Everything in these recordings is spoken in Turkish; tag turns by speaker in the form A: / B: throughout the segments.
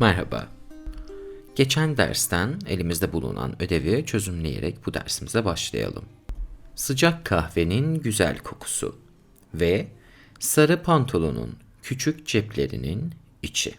A: Merhaba. Geçen dersten elimizde bulunan ödevi çözümleyerek bu dersimize başlayalım. Sıcak kahvenin güzel kokusu ve sarı pantolonun küçük ceplerinin içi.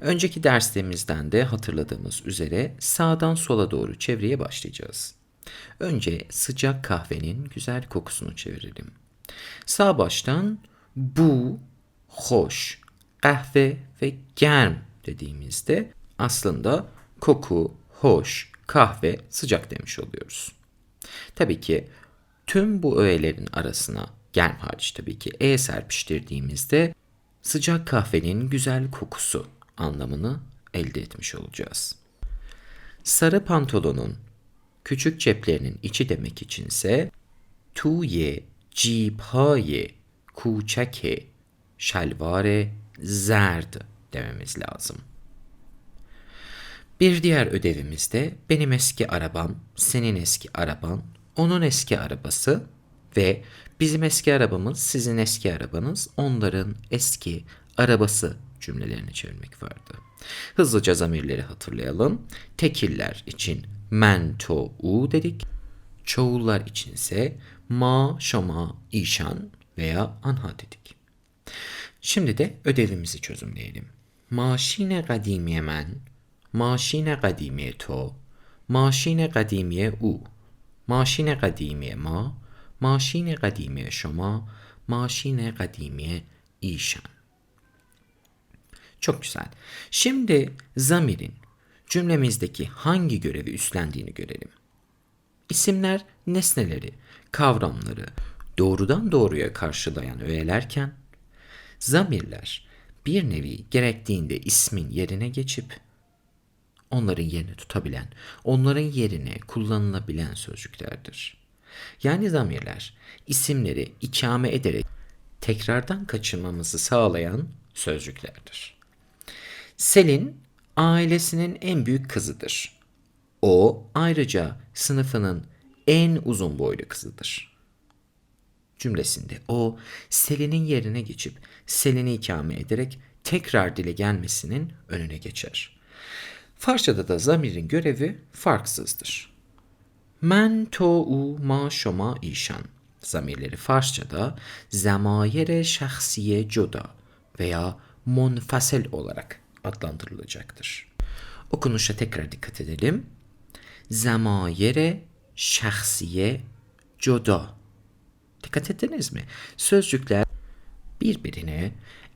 A: Önceki derslerimizden de hatırladığımız üzere sağdan sola doğru çevreye başlayacağız. Önce sıcak kahvenin güzel kokusunu çevirelim. Sağ baştan bu, hoş, kahve ve germ dediğimizde aslında koku, hoş, kahve, sıcak demiş oluyoruz. Tabii ki tüm bu öğelerin arasına germ hariç tabii ki e serpiştirdiğimizde sıcak kahvenin güzel kokusu anlamını elde etmiş olacağız. Sarı pantolonun küçük ceplerinin içi demek içinse tu ye, cip ha ye, kuçake, şalvare, zerd dememiz lazım. Bir diğer ödevimiz de benim eski arabam, senin eski araban, onun eski arabası ve bizim eski arabamız, sizin eski arabanız, onların eski arabası cümlelerini çevirmek vardı. Hızlıca zamirleri hatırlayalım. Tekiller için men, to, u dedik. Çoğullar içinse ma, şoma, işan veya anha dedik. Şimdi de ödevimizi çözümleyelim. ماشین قدیمی من ماشین قدیمی تو ماشین قدیمی او ماشین قدیمی ما ماشین قدیمی شما ماشین قدیمی ایشان Çok güzel. Şimdi zamirin cümlemizdeki hangi görevi üstlendiğini görelim. İsimler nesneleri, kavramları doğrudan doğruya karşılayan öğelerken zamirler bir nevi gerektiğinde ismin yerine geçip onların yerini tutabilen, onların yerine kullanılabilen sözcüklerdir. Yani zamirler isimleri ikame ederek tekrardan kaçırmamızı sağlayan sözcüklerdir. Selin ailesinin en büyük kızıdır. O ayrıca sınıfının en uzun boylu kızıdır. Cümlesinde o Selin'in yerine geçip Selin'i ikame ederek tekrar dile gelmesinin önüne geçer. Farsçada da zamirin görevi farksızdır. Men, to, u, ma, şoma, işan. Zamirleri Farsçada zemayere şahsiye coda veya monfasel olarak adlandırılacaktır. Okunuşa tekrar dikkat edelim. Zemayere şahsiye coda. Dikkat ettiniz mi? Sözcükler birbirine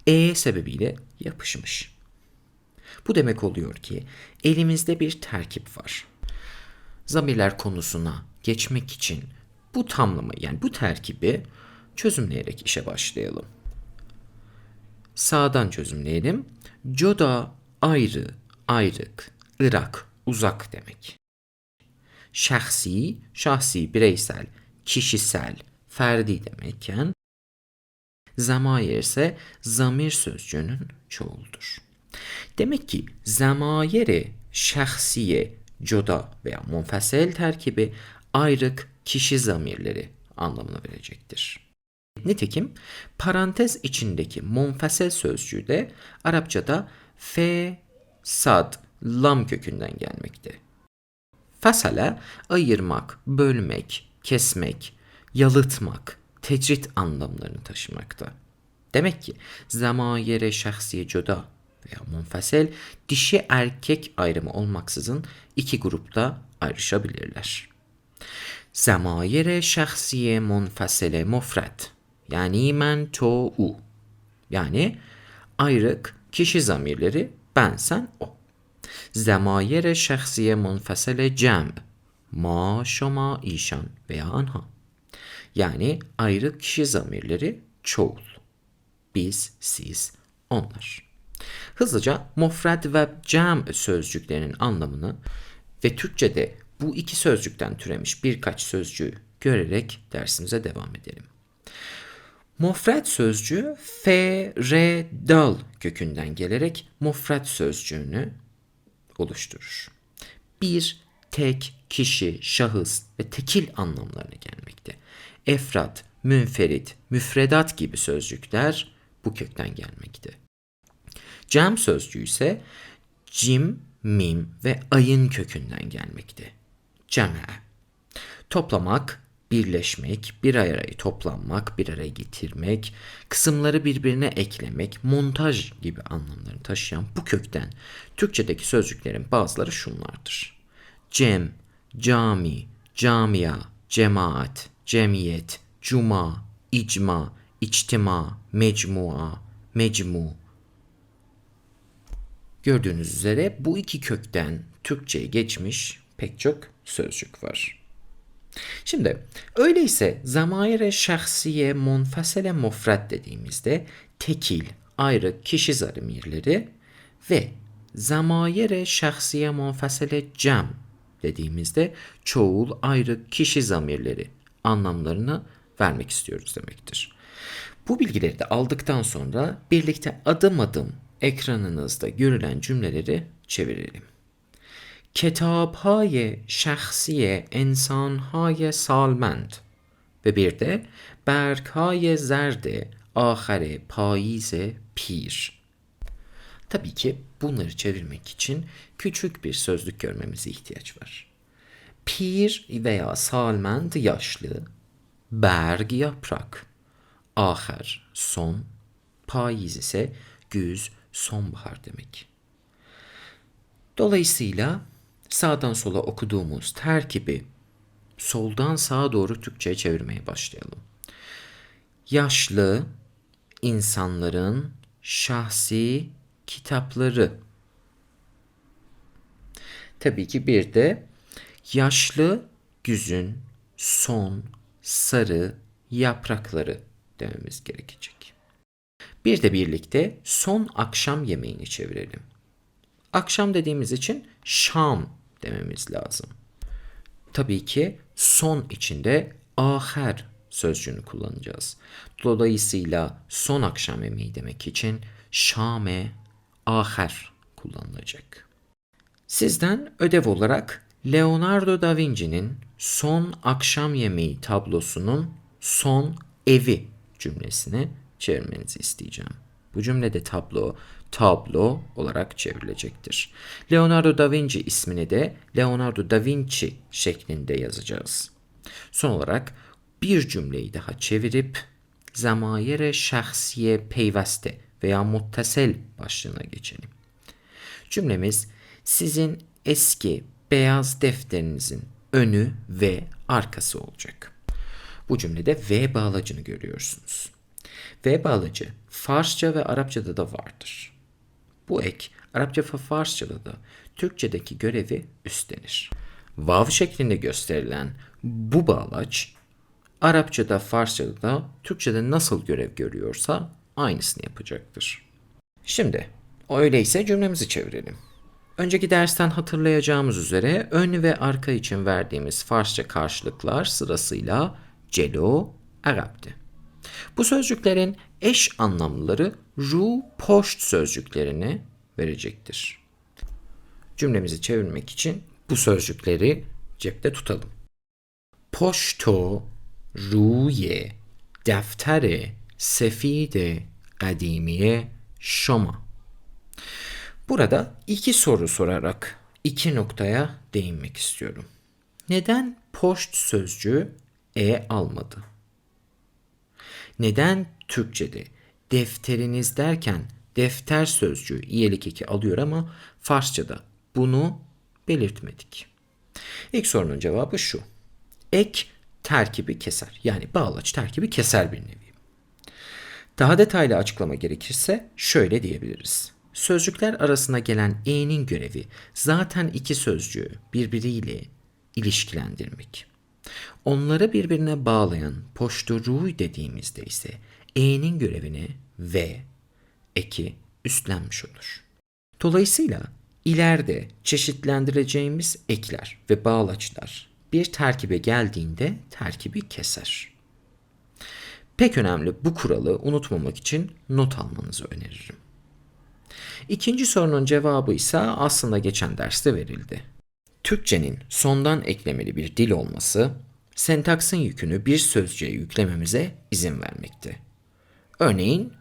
A: e sebebiyle yapışmış. Bu demek oluyor ki elimizde bir terkip var. Zamirler konusuna geçmek için bu tamlama yani bu terkibi çözümleyerek işe başlayalım. Sağdan çözümleyelim. Coda ayrı, ayrık, ırak, uzak demek. Şahsi, şahsi, bireysel, kişisel, ferdi demekken zamayer ise zamir sözcüğünün çoğuldur. Demek ki zamayeri şahsiye, coda veya munfasel terkibi ayrık kişi zamirleri anlamına verecektir. Nitekim parantez içindeki munfasel sözcüğü de Arapçada fe, sad, lam kökünden gelmekte. Fasala ayırmak, bölmek, kesmek, yalıtmak, tecrit anlamlarını taşımakta. Demek ki zamayere şahsiye coda veya munfasel dişi erkek ayrımı olmaksızın iki grupta ayrışabilirler. Zamayere şahsiye munfasele mufret yani men to u yani ayrık kişi zamirleri ben sen o. Zamayere şahsiye munfasele cem ma şoma işan veya anha. Yani ayrı kişi zamirleri çoğul. Biz, siz, onlar. Hızlıca mofrad ve cam sözcüklerinin anlamını ve Türkçe'de bu iki sözcükten türemiş birkaç sözcüğü görerek dersimize devam edelim. Mofrad sözcüğü f, r, dal kökünden gelerek mofrad sözcüğünü oluşturur. Bir, tek, kişi, şahıs ve tekil anlamlarına gelmekte efrat, münferit, müfredat gibi sözcükler bu kökten gelmekte. Cem sözcüğü ise cim, mim ve ayın kökünden gelmekte. Cem'e. Toplamak, birleşmek, bir araya toplanmak, bir araya getirmek, kısımları birbirine eklemek, montaj gibi anlamlarını taşıyan bu kökten Türkçedeki sözcüklerin bazıları şunlardır. Cem, cami, camia, cemaat, cemiyet, cuma, icma, içtima, mecmua, mecmu. Gördüğünüz üzere bu iki kökten Türkçe'ye geçmiş pek çok sözcük var. Şimdi öyleyse zamaire şahsiye monfasele mufrad dediğimizde tekil, ayrı kişi zarimirleri ve zamayere şahsiye monfasele cem dediğimizde çoğul ayrı kişi zamirleri anlamlarını vermek istiyoruz demektir. Bu bilgileri de aldıktan sonra birlikte adım adım ekranınızda görülen cümleleri çevirelim. Ketabhaye şahsiye insanhaye salmend ve bir de berkhaye zerde ahare payize pir. Tabii ki bunları çevirmek için küçük bir sözlük görmemize ihtiyaç var. Pir veya salmend yaşlı, berg yaprak, ahar son, payiz ise güz, sonbahar demek. Dolayısıyla sağdan sola okuduğumuz terkibi soldan sağa doğru Türkçe'ye çevirmeye başlayalım. Yaşlı insanların şahsi kitapları. Tabii ki bir de yaşlı güzün son sarı yaprakları dememiz gerekecek. Bir de birlikte son akşam yemeğini çevirelim. Akşam dediğimiz için şam dememiz lazım. Tabii ki son içinde aher sözcüğünü kullanacağız. Dolayısıyla son akşam yemeği demek için şame aher kullanılacak. Sizden ödev olarak Leonardo da Vinci'nin Son Akşam Yemeği tablosunun son evi cümlesini çevirmenizi isteyeceğim. Bu cümlede tablo tablo olarak çevrilecektir. Leonardo da Vinci ismini de Leonardo da Vinci şeklinde yazacağız. Son olarak bir cümleyi daha çevirip zamayere şahsiye peyveste veya muttasel başlığına geçelim. Cümlemiz sizin eski beyaz defterinizin önü ve arkası olacak. Bu cümlede V bağlacını görüyorsunuz. V bağlacı Farsça ve Arapçada da vardır. Bu ek Arapça ve Farsçada da Türkçedeki görevi üstlenir. Vav şeklinde gösterilen bu bağlaç Arapçada, Farsçada da Türkçede nasıl görev görüyorsa aynısını yapacaktır. Şimdi öyleyse cümlemizi çevirelim. Önceki dersten hatırlayacağımız üzere ön ve arka için verdiğimiz Farsça karşılıklar sırasıyla celo, Arap'tı. Bu sözcüklerin eş anlamlıları ru, poşt sözcüklerini verecektir. Cümlemizi çevirmek için bu sözcükleri cepte tutalım. Poşto, ruye, defteri, sefide, kadimiye, şoma. Burada iki soru sorarak iki noktaya değinmek istiyorum. Neden poşt sözcüğü e almadı? Neden Türkçe'de defteriniz derken defter sözcüğü iyelik eki alıyor ama Farsça'da bunu belirtmedik. İlk sorunun cevabı şu. Ek terkibi keser. Yani bağlaç terkibi keser bir nevi. Daha detaylı açıklama gerekirse şöyle diyebiliriz. Sözcükler arasına gelen e'nin görevi zaten iki sözcüğü birbiriyle ilişkilendirmek. Onları birbirine bağlayan poşturuy dediğimizde ise e'nin görevini ve eki üstlenmiş olur. Dolayısıyla ileride çeşitlendireceğimiz ekler ve bağlaçlar bir terkibe geldiğinde terkibi keser. Pek önemli bu kuralı unutmamak için not almanızı öneririm. İkinci sorunun cevabı ise aslında geçen derste verildi. Türkçenin sondan eklemeli bir dil olması, sentaksın yükünü bir sözcüğe yüklememize izin vermekte. Örneğin,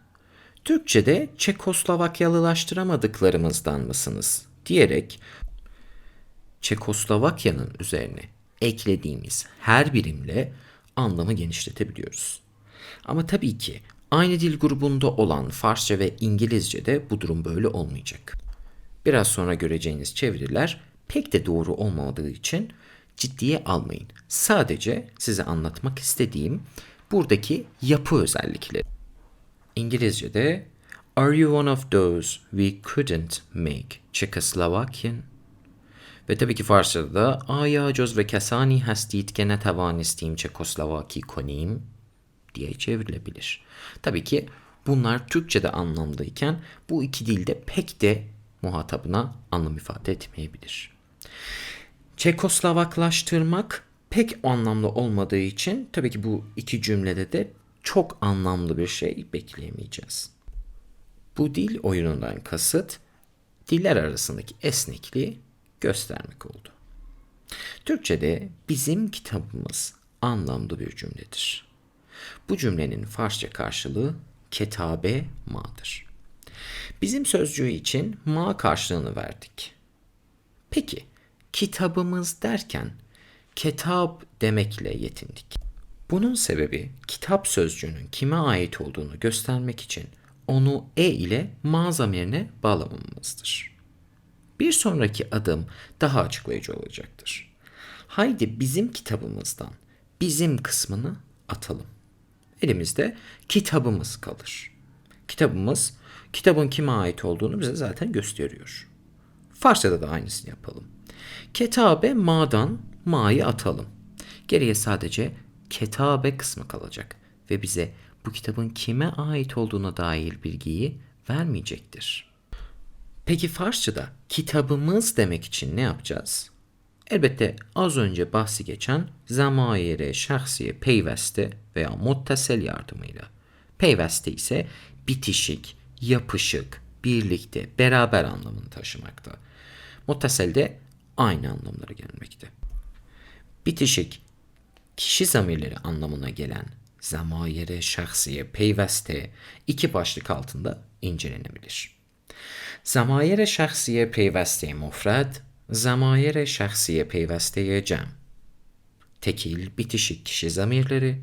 A: Türkçe'de Çekoslovakyalılaştıramadıklarımızdan mısınız diyerek Çekoslovakya'nın üzerine eklediğimiz her birimle anlamı genişletebiliyoruz. Ama tabii ki aynı dil grubunda olan Farsça ve İngilizce'de bu durum böyle olmayacak. Biraz sonra göreceğiniz çeviriler pek de doğru olmadığı için ciddiye almayın. Sadece size anlatmak istediğim buradaki yapı özellikleri. İngilizce'de Are you one of those we couldn't make Czechoslovakian? Ve tabii ki Farsça'da da Aya ve kesani hastid gene tavanistiyim Çekoslovaki koniyim diye çevrilebilir. Tabii ki bunlar Türkçe'de anlamlıyken bu iki dilde pek de muhatabına anlam ifade etmeyebilir. Çekoslovaklaştırmak pek anlamlı olmadığı için tabii ki bu iki cümlede de çok anlamlı bir şey bekleyemeyeceğiz. Bu dil oyunundan kasıt diller arasındaki esnekliği göstermek oldu. Türkçe'de bizim kitabımız anlamlı bir cümledir. Bu cümlenin Farsça karşılığı ketabe ma'dır. Bizim sözcüğü için ma karşılığını verdik. Peki kitabımız derken kitap demekle yetindik. Bunun sebebi kitap sözcüğünün kime ait olduğunu göstermek için onu e ile ma zamirine bağlamamızdır. Bir sonraki adım daha açıklayıcı olacaktır. Haydi bizim kitabımızdan bizim kısmını atalım. Elimizde kitabımız kalır. Kitabımız kitabın kime ait olduğunu bize zaten gösteriyor. Farsçada da aynısını yapalım. Ketabe ma'dan ma'yı atalım. Geriye sadece ketabe kısmı kalacak ve bize bu kitabın kime ait olduğuna dair bilgiyi vermeyecektir. Peki Farsçada kitabımız demek için ne yapacağız? Elbette az önce bahsi geçen zamayere, şahsiye, peyveste veya muttasel yardımıyla. Peyveste ise bitişik, yapışık, birlikte, beraber anlamını taşımakta. Muttasel de aynı anlamlara gelmekte. Bitişik, kişi zamirleri anlamına gelen zamayere, şahsiye, peyveste iki başlık altında incelenebilir. Zamayere şahsiye peyveste mufrad, zamayere şahsiye peywesteye cem. Tekil bitişik kişi zamirleri,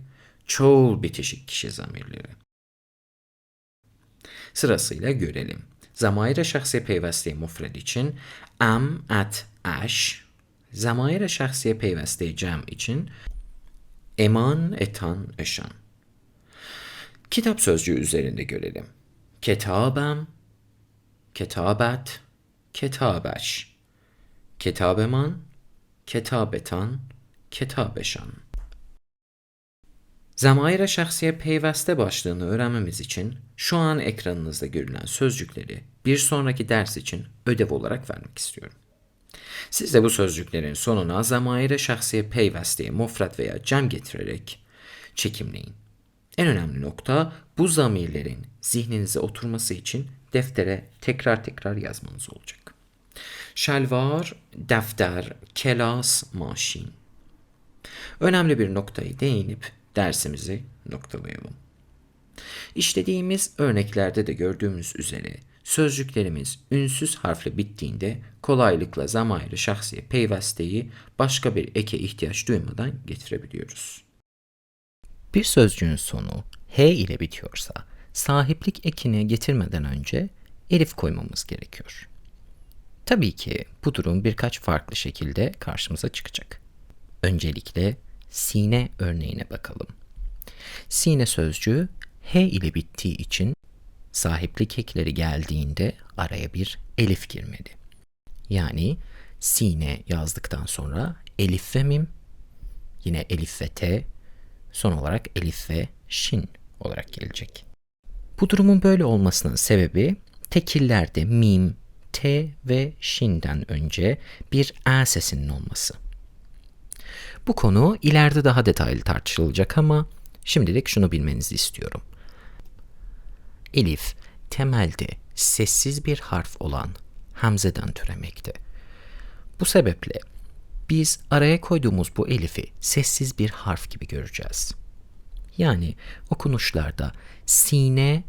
A: çoğul bitişik kişi zamirleri. Sırasıyla görelim. Zamayre şahsiye peyveste mufrad için am, at, ash, zamayre şahsiye peyveste cem için eman, etan, eşan. Kitap sözcüğü üzerinde görelim. Ketabem, ketabat, ketabeş. Ketabeman, ketabetan, ketabeşan. Zamayra şahsiye peyveste başlığını öğrenmemiz için şu an ekranınızda görülen sözcükleri bir sonraki ders için ödev olarak vermek istiyorum. Siz de bu sözcüklerin sonuna zamayra şahsiye peyvesteye mufrat veya cem getirerek çekimleyin. En önemli nokta bu zamirlerin zihninize oturması için deftere tekrar tekrar yazmanız olacak. Şelvar, defter, kelas, maşin. Önemli bir noktayı değinip dersimizi noktalayalım. İşlediğimiz örneklerde de gördüğümüz üzere sözcüklerimiz ünsüz harfle bittiğinde kolaylıkla zamaylı şahsiye peyvesteyi başka bir eke ihtiyaç duymadan getirebiliyoruz.
B: Bir sözcüğün sonu H ile bitiyorsa sahiplik ekini getirmeden önce elif koymamız gerekiyor. Tabii ki bu durum birkaç farklı şekilde karşımıza çıkacak. Öncelikle sine örneğine bakalım. Sine sözcüğü H ile bittiği için sahiplik ekleri geldiğinde araya bir elif girmeli. Yani sine yazdıktan sonra elif ve mim, yine elif ve t, son olarak elif ve şin olarak gelecek. Bu durumun böyle olmasının sebebi tekillerde mim, t ve şinden önce bir a sesinin olması. Bu konu ileride daha detaylı tartışılacak ama şimdilik şunu bilmenizi istiyorum. Elif temelde sessiz bir harf olan hamzeden türemekte. Bu sebeple biz araya koyduğumuz bu elifi sessiz bir harf gibi göreceğiz. Yani okunuşlarda sine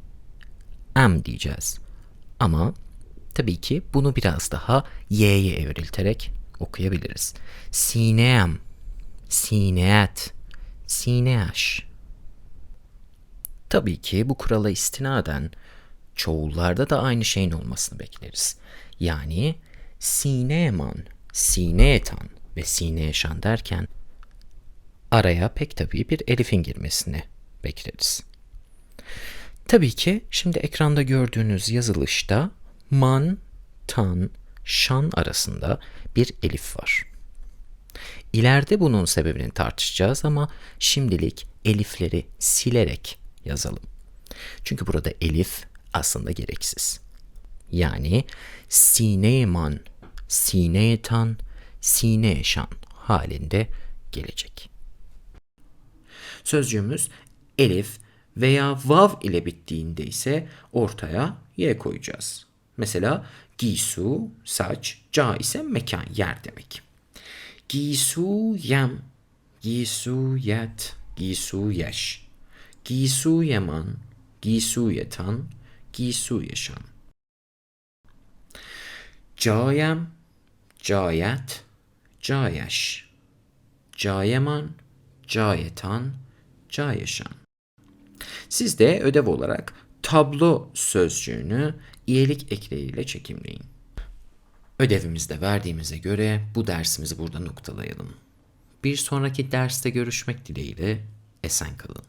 B: em diyeceğiz. Ama Tabii ki bunu biraz daha y'ye evrilterek okuyabiliriz. Sinem, sineat, sineaş. Tabii ki bu kurala istinaden çoğullarda da aynı şeyin olmasını bekleriz. Yani sineman, sineetan ve sineeşan derken araya pek tabii bir elifin girmesini bekleriz. Tabii ki şimdi ekranda gördüğünüz yazılışta man, tan, şan arasında bir elif var. İleride bunun sebebini tartışacağız ama şimdilik elifleri silerek yazalım. Çünkü burada elif aslında gereksiz. Yani sineman, sinetan, sineşan halinde gelecek.
A: Sözcüğümüz elif veya vav ile bittiğinde ise ortaya y koyacağız. Mesela gisu, saç, ca ise mekan, yer demek. Gisu yem, gisu yet, gisu yeş. Gisu yeman, gisu yetan, gisu yaşam. Cayem, cayet, cayeş. Cayeman, cayetan, cayeşan. Siz de ödev olarak tablo sözcüğünü iyilik ekleriyle çekimleyin. Ödevimizde verdiğimize göre bu dersimizi burada noktalayalım. Bir sonraki derste görüşmek dileğiyle esen kalın.